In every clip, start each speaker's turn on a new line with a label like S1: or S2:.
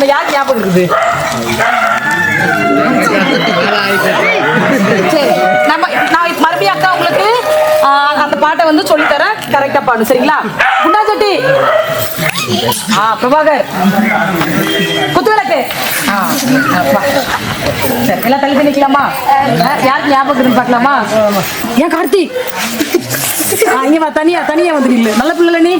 S1: நான் யாருக்கு ஞாபகம் இருக்குது? சரி நம்ம நான் மறுபடியும் அக்கா உங்களுக்கு அந்த பாட்டை வந்து சொல்லித்தரேன். கரெக்டா பாடு சரிங்களா? குண்டா சட்டி. ஆ பிரபாகர். குத்துவிளக்கு ஆ எல்லாம் தள்ளி பண்ணிக்கலாமா? யாருக்கு ஞாபகம் பார்க்கலாமா? ஏன் கார்த்திக் ஆ, இங்க வா தனியா தனியா வந்து நில்லு. நல்ல பிள்ளை நீ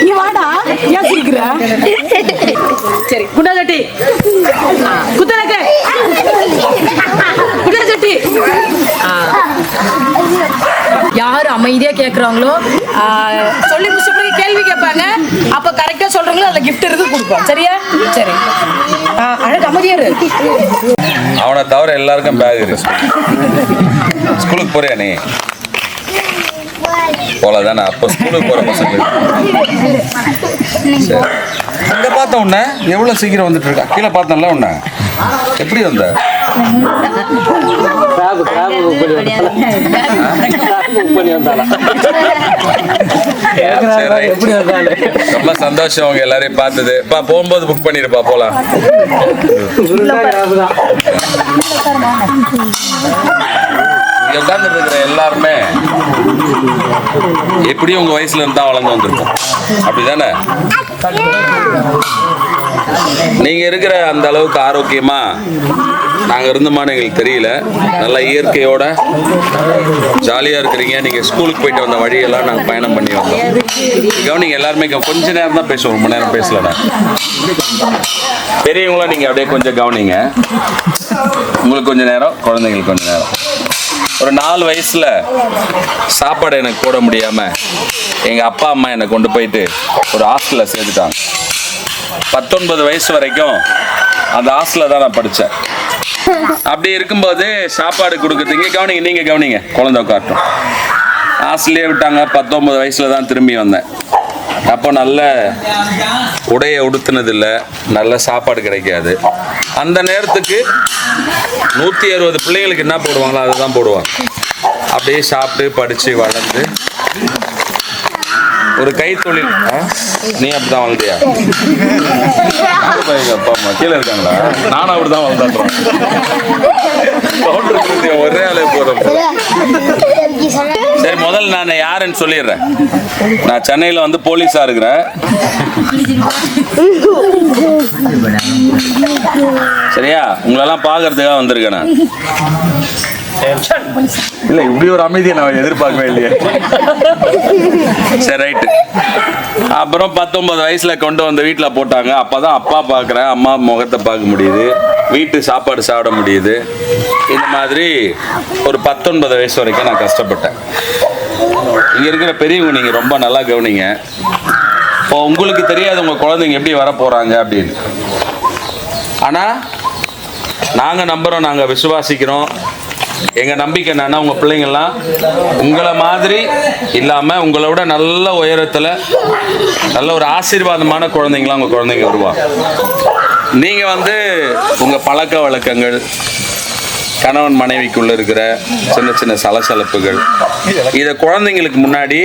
S1: நீ வாடா. ஏன் சிரிக்கிற? சரி குண்டா சட்டி. ஆ, குத்துவிளக்கு குண்டா சட்டி. யார் அமைதியாக கேட்குறாங்களோ சொல்லி முடிச்ச பிறகு கேள்வி கேட்பாங்க. அப்போ கரெக்டாக சொல்கிறவங்களும் அதில் கிஃப்ட் இருக்கு கொடுப்போம் சரியா? சரி. அழகு அமைதியா
S2: அவனை தவிர எல்லாருக்கும் பேக் இருக்கு ஸ்கூலுக்கு போறியா நீ? போல தானே அப்போ ஸ்கூலுக்கு போற பசங்க சரி. அங்க பார்த்த உன்ன எவ்வளவு சீக்கிரம் வந்துட்டு இருக்கா? கீழே பார்த்தேன்ல உன்ன. எப்படி வந்த?
S3: கிராபு கிராபு புக் பண்ணி புக் பண்ணி எப்படி
S2: ரொம்ப சந்தோஷம் அவங்க எல்லாரையும் பார்த்தது. பா போகும்போது புக் பண்ணிருப்பா போலாம். இங்க உட்கார்ந்து இருக்கிற எல்லாருமே எப்படியும் உங்க வயசுல இருந்தா வளர்ந்து வந்திருக்கும். அப்படிதானே? நீங்க இருக்கிற அந்த அளவுக்கு ஆரோக்கியமா? நாங்க இருந்தோமான்னு எங்களுக்கு தெரியல. நல்லா இயற்கையோட ஜாலியா இருக்கிறீங்க. நீங்க ஸ்கூலுக்கு போயிட்டு வந்த வழியெல்லாம் நாங்க பயணம் பண்ணி வந்தோம். கவனிங்க எல்லாருமே கொஞ்ச நேரம் தான் பேசுவோம். ரொம்ப நேரம் பேசல பெரியவங்களாம் பெரியவங்கள நீங்க அப்படியே கொஞ்சம் கவனிங்க. உங்களுக்கு கொஞ்ச நேரம் குழந்தைங்களுக்கு கொஞ்ச நேரம். ஒரு நாலு வயசுல சாப்பாடு எனக்கு போட முடியாம எங்க அப்பா அம்மா என்னை கொண்டு போயிட்டு ஒரு ஹாஸ்டல்ல சேர்த்துட்டாங்க பத்தொன்பது வயசு வரைக்கும் அந்த ஹாஸ்டலில் தான் நான் படித்தேன் அப்படி இருக்கும்போது சாப்பாடு கொடுக்குறது இங்கே கவனிங்க நீங்கள் கவனிங்க குழந்தை உட்காட்டும் ஹாஸ்டல்லே விட்டாங்க பத்தொன்பது வயசில் தான் திரும்பி வந்தேன். அப்போ நல்ல உடையை உடுத்தினதில்லை நல்ல சாப்பாடு கிடைக்காது. அந்த நேரத்துக்கு நூற்றி அறுபது பிள்ளைங்களுக்கு என்ன போடுவாங்களோ அதை தான் போடுவாங்க. அப்படியே சாப்பிட்டு படித்து வளர்ந்து ஒரு கைத்தொழில்? நீ அப்படிதான் எங்க அப்பா அம்மா. கீழே இருக்காங்களா? நானும் அப்படிதான் வளர்ந்துறேன் ஒரே ஆளே போதும். சரி முதல்ல நான் யாருன்னு சொல்லிடுறேன். நான் சென்னையில் வந்து போலீஸா இருக்கிறேன். சரியா? உங்களெல்லாம் பார்க்கறதுக்காக வந்திருக்கேன் நான். இல்ல இப்படி ஒரு அமைதியை நான் எதிர்பார்க்கவே இல்லையே. சரி ரைட்டு அப்புறம் பத்தொன்பது வயசுல கொண்டு வந்து வீட்டில் போட்டாங்க. அப்பதான் அப்பா பார்க்குறேன் அம்மா முகத்தை பார்க்க முடியுது. வீட்டு சாப்பாடு சாப்பிட முடியுது. இந்த மாதிரி ஒரு பத்தொன்பது வயசு வரைக்கும் நான் கஷ்டப்பட்டேன். இங்க இருக்கிற பெரியவங்க நீங்க ரொம்ப நல்லா கவனிங்க. இப்போ உங்களுக்கு தெரியாது உங்க குழந்தைங்க எப்படி வர போறாங்க அப்படின்னு. ஆனா நாங்க நம்புறோம் நாங்க விசுவாசிக்கிறோம். எங்க நம்பிக்கை என்னன்னா உங்க பிள்ளைங்கள்லாம் உங்களை மாதிரி இல்லாம உங்களை விட நல்ல உயரத்துல நல்ல ஒரு ஆசீர்வாதமான குழந்தைங்களாம் உங்க குழந்தைங்க வருவாங்க நீங்க வந்து உங்க பழக்க வழக்கங்கள் கணவன் மனைவிக்குள்ள இருக்கிற சின்ன சின்ன சலசலப்புகள் இதை குழந்தைங்களுக்கு முன்னாடி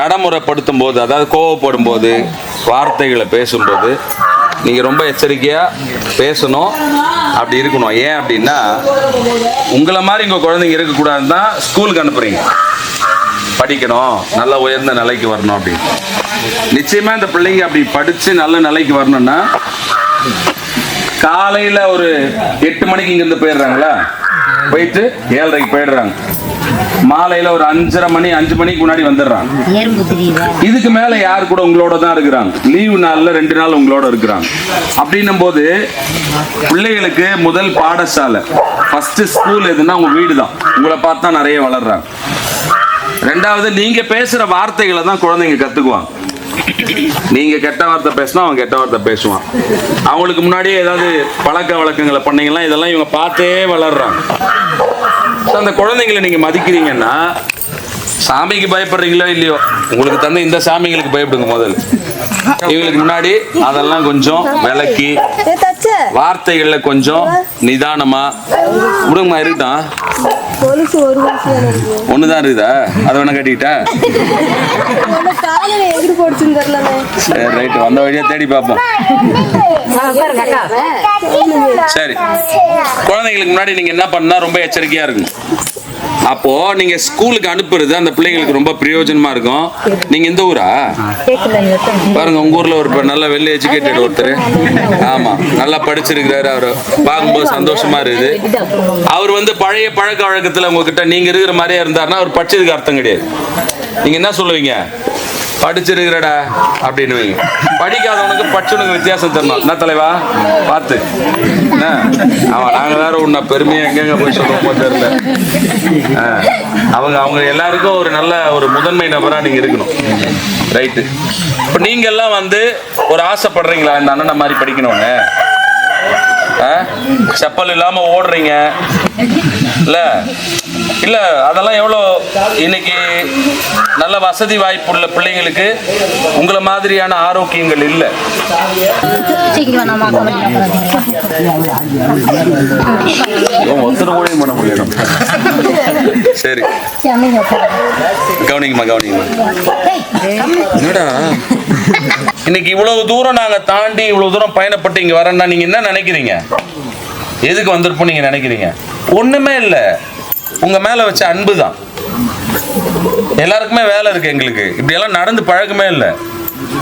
S2: நடைமுறைப்படுத்தும் போது அதாவது கோவப்படும் போது வார்த்தைகளை பேசும்போது நீங்கள் ரொம்ப எச்சரிக்கையாக பேசணும். அப்படி இருக்கணும். ஏன் அப்படின்னா உங்களை மாதிரி இங்கே குழந்தைங்க இருக்கக்கூடாதுன்னு தான் ஸ்கூலுக்கு அனுப்புறீங்க. படிக்கணும். நல்ல உயர்ந்த நிலைக்கு வரணும் அப்படின்னு நிச்சயமா இந்த பிள்ளைங்க அப்படி படிச்சு நல்ல நிலைக்கு வரணும்னா காலையில ஒரு எட்டு மணிக்கு இங்கேருந்து போயிடுறாங்களா? போயிட்டு ஏழரைக்கு போயிடுறாங்க. மாலையில ஒரு அஞ்சரை மணி அஞ்சு மணிக்கு முன்னாடி வந்துடுறாங்க.
S4: தெரியுதா
S2: இதுக்கு மேல யார் கூட உங்களோட தான் இருக்கிறாங்க? லீவு நாள்ல ரெண்டு நாள் உங்களோட இருக்கிறாங்க. அப்படின்னும் போது பிள்ளைகளுக்கு முதல் பாடசாலை. ஃபர்ஸ்ட் ஸ்கூல் எதுன்னா உங்க வீடு தான். உங்களை பார்த்தா நிறைய வளர்றாங்க. ரெண்டாவது நீங்க பேசுற வார்த்தைகளை தான் குழந்தைங்க கத்துக்குவாங்க. நீங்க கெட்ட வார்த்தை பேசினா அவன் கெட்ட வார்த்தை பேசுவான். அவங்களுக்கு முன்னாடியே ஏதாவது பழக்க வழக்கங்களை பண்ணீங்கன்னா இதெல்லாம் இவங்க பார்த்தே வளர்றாங்க. அந்த குழந்தைங்களை நீங்க மதிக்கிறீங்கன்னா சாமிக்கு பயப்படுறீங்களோ இல்லையோ உங்களுக்கு தந்த இந்த சாமிங்களுக்கு பயப்படுங்க முதல். இவங்களுக்கு முன்னாடி அதெல்லாம் கொஞ்சம் விளக்கி வார்த்தைகள்ல கொஞ்சம் நிதானமா விடுங்கம்மா இருக்கட்டும் ஒண்ணுதான் இருக்குதா? அதை வேணா கட்டிக்கிட்டா? சரி ரைட் வந்த வழியா தேடி பார்ப்போம். சரி. குழந்தைங்களுக்கு முன்னாடி நீங்க என்ன பண்ணா ரொம்ப எச்சரிக்கையா இருக்கும் அப்போ நீங்க ஸ்கூலுக்கு அனுப்புறது அந்த பிள்ளைங்களுக்கு ரொம்ப பிரயோஜனமா இருக்கும். நீங்க இந்த ஊரா? பாருங்க உங்க ஊர்ல ஒரு நல்ல வெல் எஜுகேட்டட் ஒருத்தர். ஆமா நல்லா படிச்சிருக்கிறாரு அவரு. பார்க்கும்போது சந்தோஷமா இருக்குது. அவர் வந்து பழைய பழக்க வழக்கத்துல உங்ககிட்ட நீங்க இருக்கிற மாதிரியே இருந்தாருன்னா அவர் படிச்சதுக்கு அர்த்தம் கிடையாது. நீங்க என்ன சொல்லுவீங்க? படிச்சிருக்கிறடா அப்படின்னு படிக்காதவனுக்கு படிச்சவனுக்கு வித்தியாசம் தரணும் என்ன தலைவா? பார்த்து. என்ன? அவன் நாங்கள் வேற உன்னை பெருமையை எங்கெங்க போய் சொல்லுவோம் தெரியல. ஆ. அவங்க அவங்க எல்லாருக்கும் ஒரு நல்ல ஒரு முதன்மை நபரா நீங்க இருக்கணும். ரைட்டு. இப்போ நீங்க எல்லாம் வந்து ஒரு ஆசைப்படுறீங்களா? இந்த அண்ணனை மாதிரி படிக்கணும்னு? ஆ? செப்பல் இல்லாம ஓடுறீங்க. இல்ல? இல்ல அதெல்லாம் எவ்வளோ இன்னைக்கு நல்ல வசதி வாய்ப்புள்ள பிள்ளைங்களுக்கு உங்களை மாதிரியான ஆரோக்கியங்கள் இல்லை. ஒருத்தர் கூட பண்ண முடியணும் சரி. கவனிங்கம்மா கவனிங்கம்மா. என்னடா? இன்னைக்கு இவ்வளவு தூரம் நாங்க தாண்டி இவ்வளவு தூரம் பயணப்பட்டு இங்க வரேன்னா நீங்க என்ன நினைக்கிறீங்க? எதுக்கு வந்திருப்போம் நீங்க நினைக்கிறீங்க? ஒண்ணுமே இல்ல. உங்க மேல வச்ச அன்பு தான் எல்லாருக்குமே வேலை இருக்கு எங்களுக்கு. இப்படி எல்லாம் நடந்து பழக்கமே இல்லை.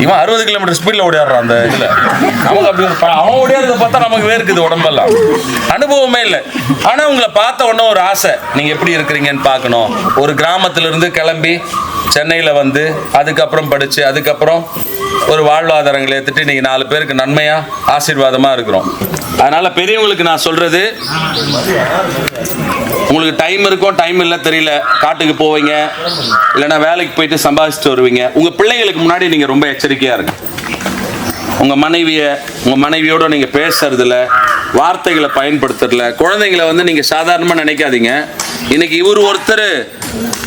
S2: இவன் அறுபது கிலோமீட்டர் ஸ்பீட்ல ஓடியாடுறான் அந்த இதுல. நமக்கு அப்படி அவன் ஓடியாடுறத பார்த்தா நமக்கு வேர்க்குது உடம்பெல்லாம். அனுபவமே இல்லை. ஆனா உங்களை பார்த்த உடனே ஒரு ஆசை. நீங்க எப்படி இருக்கிறீங்கன்னு பார்க்கணும். ஒரு கிராமத்துல இருந்து கிளம்பி சென்னையில வந்து அதுக்கப்புறம் படிச்சு அதுக்கப்புறம் ஒரு வாழ்வாதாரங்களை ஏற்றுட்டு நீங்க நாலு பேருக்கு நன்மையா ஆசீர்வாதமா இருக்கிறோம். அதனால பெரியவங்களுக்கு நான் சொல்றது உங்களுக்கு டைம் இருக்கும் டைம் இல்லை தெரியல. காட்டுக்கு போவீங்க. இல்லைன்னா வேலைக்கு போயிட்டு சம்பாதிச்சுட்டு வருவீங்க. உங்க பிள்ளைங்களுக்கு முன்னாடி நீங்க ரொம்ப எச்சரிக்கையா இருங்க. உங்க மனைவிய உங்க மனைவியோட நீங்க பேசுறதுல வார்த்தைகளை பயன்படுத்துறதுல குழந்தைங்களை வந்து நீங்க சாதாரணமா நினைக்காதீங்க. இன்னைக்கு இவர் ஒருத்தர்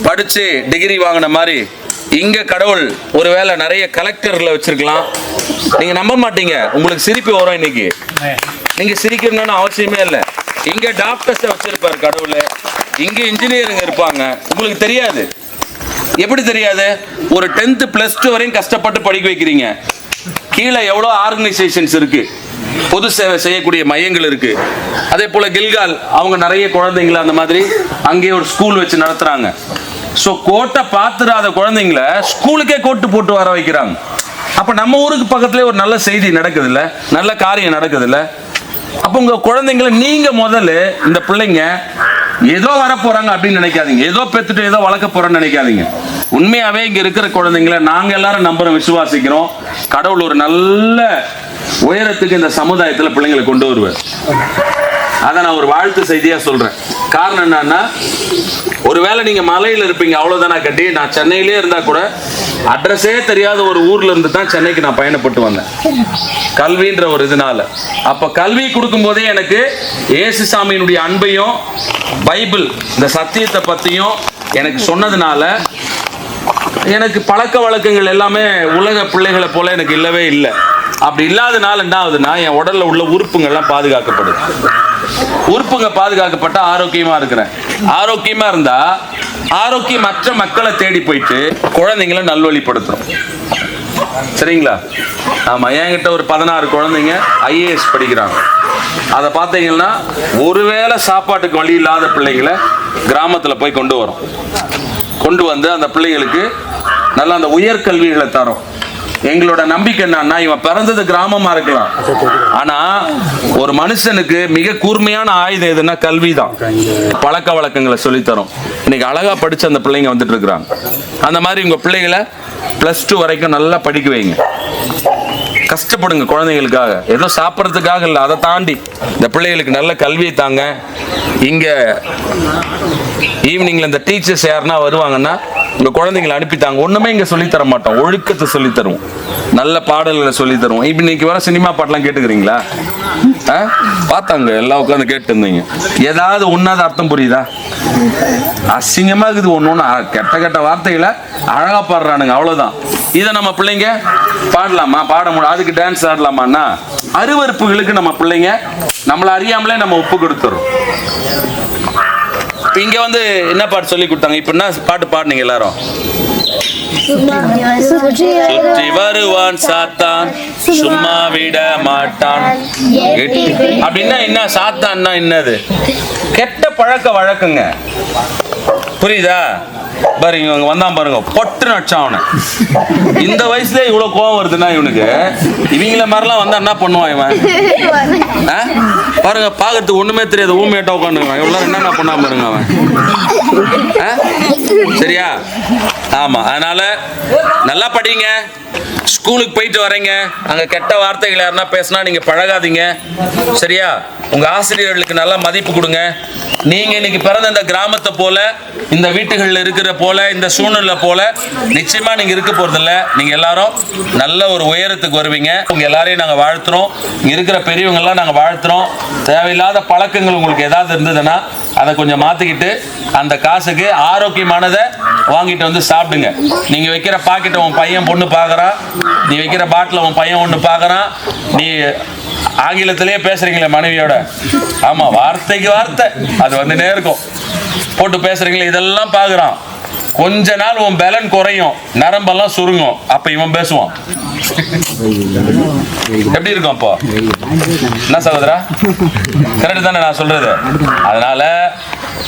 S2: படிச்சு டிகிரி வாங்கின மாதிரி இங்க கடவுள் ஒருவேளை நிறைய கலெக்டர்ல வச்சிருக்கலாம். நீங்க நம்ப மாட்டீங்க. உங்களுக்கு சிரிப்பு வரும் இன்னைக்கு. நீங்க சிரிக்கணும்னு அவசியமே இல்லை. இங்க டாக்டர்ஸ் வச்சிருப்பாரு கடவுள். இங்க இன்ஜினியருங்க இருப்பாங்க. உங்களுக்கு தெரியாது. எப்படி தெரியாது? ஒரு டென்த் பிளஸ் டூ வரையும் கஷ்டப்பட்டு படிக்க வைக்கிறீங்க. கீழே எவ்வளோ ஆர்கனைசேஷன்ஸ் இருக்கு? பொது சேவை செய்யக்கூடிய மையங்கள் இருக்கு. அதே போல கில்கால் அவங்க நிறைய குழந்தைங்கள அந்த மாதிரி அங்கேயே ஒரு ஸ்கூல் வச்சு நடத்துறாங்க. ஸோ கோட்டை பார்த்துடாத குழந்தைங்கள ஸ்கூலுக்கே கோட்டு போட்டு வர வைக்கிறாங்க. அப்போ நம்ம ஊருக்கு பக்கத்துலேயே ஒரு நல்ல செய்தி நடக்குதுல்ல? நல்ல காரியம் நடக்குதுல்ல? அப்போ உங்க குழந்தைங்களை நீங்க முதல்ல இந்த பிள்ளைங்க ஏதோ வர போறாங்க அப்படின்னு நினைக்காதீங்க. ஏதோ பெத்துட்டு ஏதோ வளர்க்க போறோம்னு நினைக்காதீங்க. உண்மையாவே இங்க இருக்கிற குழந்தைங்களை நாங்க எல்லாரும் நம்புறோம் விசுவாசிக்கிறோம். கடவுள் ஒரு நல்ல உயரத்துக்கு இந்த சமுதாயத்துல பிள்ளைங்களை கொண்டு வருவார். அதை நான் ஒரு வாழ்த்து செய்தியா சொல்றேன். காரணம் என்னன்னா ஒருவேளை நீங்க மலையில இருப்பீங்க அவ்வளவுதானா கட்டி? நான் சென்னையிலே இருந்தா கூட அட்ரஸே தெரியாத ஒரு ஊர்ல இருந்து தான் சென்னைக்கு நான் பயணப்பட்டு வந்தேன். கல்வின்ற ஒரு இதனால. அப்ப கல்வி கொடுக்கும் போதே எனக்கு இயேசு சாமியினுடைய அன்பையும் பைபிள் இந்த சத்தியத்தை பத்தியும் எனக்கு சொன்னதுனால எனக்கு பழக்க வழக்கங்கள் எல்லாமே உலக பிள்ளைகளை போல எனக்கு இல்லவே இல்லை. அப்படி இல்லாதனால என்ன ஆகுதுன்னா என் உடல்ல உள்ள உறுப்புங்கள்லாம் பாதுகாக்கப்படுது. உறுப்புங்க பாதுகாக்கப்பட்ட ஆரோக்கியமா இருக்கிறேன். ஆரோக்கியமா இருந்தா ஆரோக்கியமற்ற மக்களை தேடி போயிட்டு குழந்தைங்களை நல்வழிப்படுத்துறோம் சரிங்களா? ஆமா என்கிட்ட ஒரு பதினாறு குழந்தைங்க ஐஏஎஸ் படிக்கிறாங்க. அதை பார்த்தீங்கன்னா ஒருவேளை சாப்பாட்டுக்கு வழி இல்லாத பிள்ளைங்களை கிராமத்தில் போய் கொண்டு வரோம். கொண்டு வந்து அந்த பிள்ளைகளுக்கு நல்ல அந்த உயர்கல்விகளை தரோம். எங்களோட நம்பிக்கை என்னன்னா இவன் பிறந்தது கிராமமா இருக்கலாம். ஆனா ஒரு மனுஷனுக்கு மிக கூர்மையான ஆயுதம் எதுன்னா கல்வி தான் பழக்க வழக்கங்களை சொல்லித்தரும். இன்னைக்கு அழகா படிச்சு அந்த பிள்ளைங்க வந்துட்டு இருக்கிறாங்க. அந்த மாதிரி உங்க பிள்ளைகளை பிளஸ் டூ வரைக்கும் நல்லா படிக்க வைங்க. கஷ்டப்படுங்க குழந்தைங்களுக்காக ஏதோ சாப்பிட்றதுக்காக இல்லை அதை தாண்டி. இந்த பிள்ளைகளுக்கு நல்ல கல்வியை தாங்க. இங்க ஈவினிங்ல இந்த டீச்சர்ஸ் யாருன்னா வருவாங்கன்னா உங்க குழந்தைங்களை அனுப்பித்தாங்க. ஒண்ணுமே இங்க சொல்லி தர மாட்டோம். ஒழுக்கத்தை சொல்லி தருவோம். நல்ல பாடல்களை சொல்லி தருவோம். இப்ப இன்னைக்கு வர சினிமா பாட்டெல்லாம் கேட்டுக்கிறீங்களா? ஆ? பார்த்தாங்க. எல்லாம் உட்காந்து கேட்டு இருந்தீங்க. ஏதாவது ஒன்னாவது அர்த்தம் புரியுதா? அசிங்கமா இருக்குது. ஒண்ணு ஒண்ணு. கெட்ட கெட்ட வார்த்தைகளை அழகா பாடுறானுங்க. அவ்வளவுதான். இதை நம்ம பிள்ளைங்க பாடலாமா? பாட முடியும். அதுக்கு டான்ஸ் ஆடலாமான்னா அருவருப்புகளுக்கு நம்ம பிள்ளைங்க நம்மளை அறியாமலே நம்ம ஒப்பு கொடுத்துறோம். இப்போ இங்கே வந்து என்ன பாட்டு சொல்லி கொடுத்தாங்க? இப்போ என்ன பாட்டு பாடுனீங்க எல்லாரும்? சுற்றி வருவான் சாத்தான் சும்மா விட மாட்டான். அப்படின்னா என்ன? சாத்தான்னா என்னது? கெட்ட பழக்க வழக்கங்க. புரியுதா? பாருங்க இவங்க வந்தான் பாருங்க. பொட்டு நடிச்சான் அவனை. இந்த வயசுல இவ்வளவு கோவம் வருதுன்னா இவனுக்கு. இவங்கள மாதிரிலாம் வந்தா என்ன பண்ணுவான் இவன்? ஆ? பாருங்க பார்க்கறதுக்கு ஒண்ணுமே தெரியாது. ஊமையாட்டா உட்காந்துருக்கான். இவ்வளவு என்னென்ன பண்ணாம இருங்க அவன்? சரியா? ஆமா. அதனால நல்லா படிங்க. ஸ்கூலுக்கு போயிட்டு வரீங்க. அங்க கெட்ட வார்த்தைகள் யாருன்னா பேசினா நீங்க பழகாதீங்க. சரியா? உங்க ஆசிரியர்களுக்கு நல்ல மதிப்பு கொடுங்க. நீங்க இன்னைக்கு பிறந்த இந்த கிராமத்தை போல இந்த வீட்டுகளில் இருக்கிற போல இந்த சூழ்நிலை போல நிச்சயமா நீங்க இருக்க போகிறதில்ல நீங்க எல்லாரும் நல்ல ஒரு உயரத்துக்கு வருவீங்க. உங்க எல்லாரையும் நாங்க வாழ்த்துறோம். இங்க இருக்கிற பெரியவங்க எல்லாம் நாங்க வாழ்த்துறோம். தேவையில்லாத பழக்கங்கள் உங்களுக்கு ஏதாவது இருந்ததுன்னா அதை கொஞ்சம் மாத்திக்கிட்டு அந்த காசுக்கு ஆரோக்கியமானதை வாங்கிட்டு வந்து சாப்பிடுங்க. நீங்க வைக்கிற பாக்கெட்டை உன் பையன் பொண்ணு பார்க்குறான் நீ வைக்கிற பாட்டில் உன் பையன் ஒன்று பார்க்குறான். நீ ஆங்கிலத்திலேயே பேசுறீங்களே மனைவியோட. ஆமாம் வார்த்தைக்கு வார்த்தை. அது வந்துட்டே இருக்கும். போட்டு பேசுறீங்களே இதெல்லாம் பார்க்குறான். கொஞ்ச நாள் உன் பலன் குறையும். நரம்பெல்லாம் சுருங்கும். அப்ப இவன் பேசுவான். எப்படி இருக்கும் அப்போ? என்ன சகோதரா? கரெக்ட் தானே நான் சொல்றது. அதனால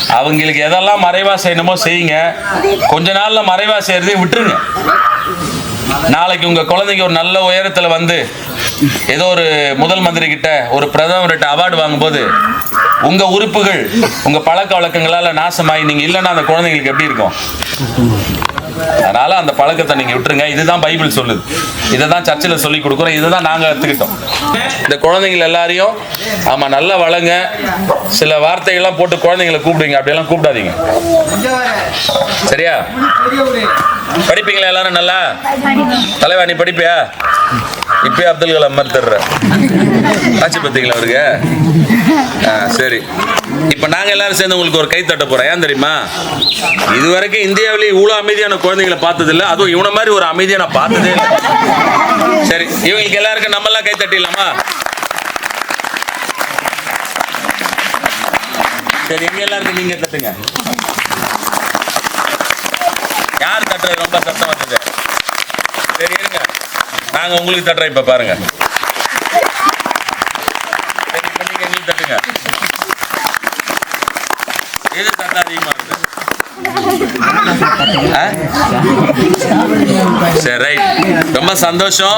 S2: அவங்களுக்கு எதெல்லாம் மறைவா செய்யணுமோ செய்யுங்க. கொஞ்ச நாள்ல மறைவா செய்யறதையும் விட்டுருங்க. நாளைக்கு உங்க குழந்தைங்க ஒரு நல்ல உயரத்துல வந்து ஏதோ ஒரு முதல் மந்திரி கிட்ட ஒரு பிரதமர்கிட்ட அவார்டு வாங்கும்போது உங்க உறுப்புகள் உங்க பழக்க வழக்கங்களால நாசமாயி நீங்க இல்லைன்னா அந்த குழந்தைங்களுக்கு எப்படி இருக்கும்? அதனால அந்த பழக்கத்தை நீங்க விட்டுருங்க. இதுதான் பைபிள் சொல்லுது. இதை தான் சர்ச்சில் சொல்லி கொடுக்குறோம். இதை தான் நாங்கள் எடுத்துக்கிட்டோம் இந்த குழந்தைங்கள் எல்லாரையும் ஆமாம் நல்லா வளங்க சில வார்த்தைகள்லாம் போட்டு குழந்தைங்களை கூப்பிடுவீங்க அப்படியெல்லாம் கூப்பிடாதீங்க. சரியா? படிப்பீங்களா எல்லாரும் நல்லா? தலைவா நீ படிப்பியா? இப்பயே அப்துல் கலாம் மாதிரி தர்ற. ஆச்சு பார்த்தீங்களா அவருக்கு? சரி. இப்போ நாங்கள் எல்லாரும் சேர்ந்து உங்களுக்கு ஒரு கை தட்ட போகிறோம் ஏன் தெரியுமா? இது வரைக்கும் இந்தியாவிலேயே இவ்வளோ அமைதியான குழந்தைகளை பார்த்ததில்ல. அதுவும் இவனை மாதிரி ஒரு அமைதியை நான் பார்த்ததே இல்லை. சரி இவங்களுக்கு எல்லாருக்கும் நம்மலாம் கை தட்டிடலாமா? சரி எங்க எல்லாருக்கும் நீங்க தட்டுங்க. யார் தட்டுறது? ரொம்ப சத்தம் வந்தது சரி இருங்க. நாங்க உங்களுக்கு தட்டுறோம் இப்ப பாருங்க. நீங்க தட்டுங்க. எது தட்ட அதிகமா இருக்கு? சரி ரைட் ரொம்ப சந்தோஷம்.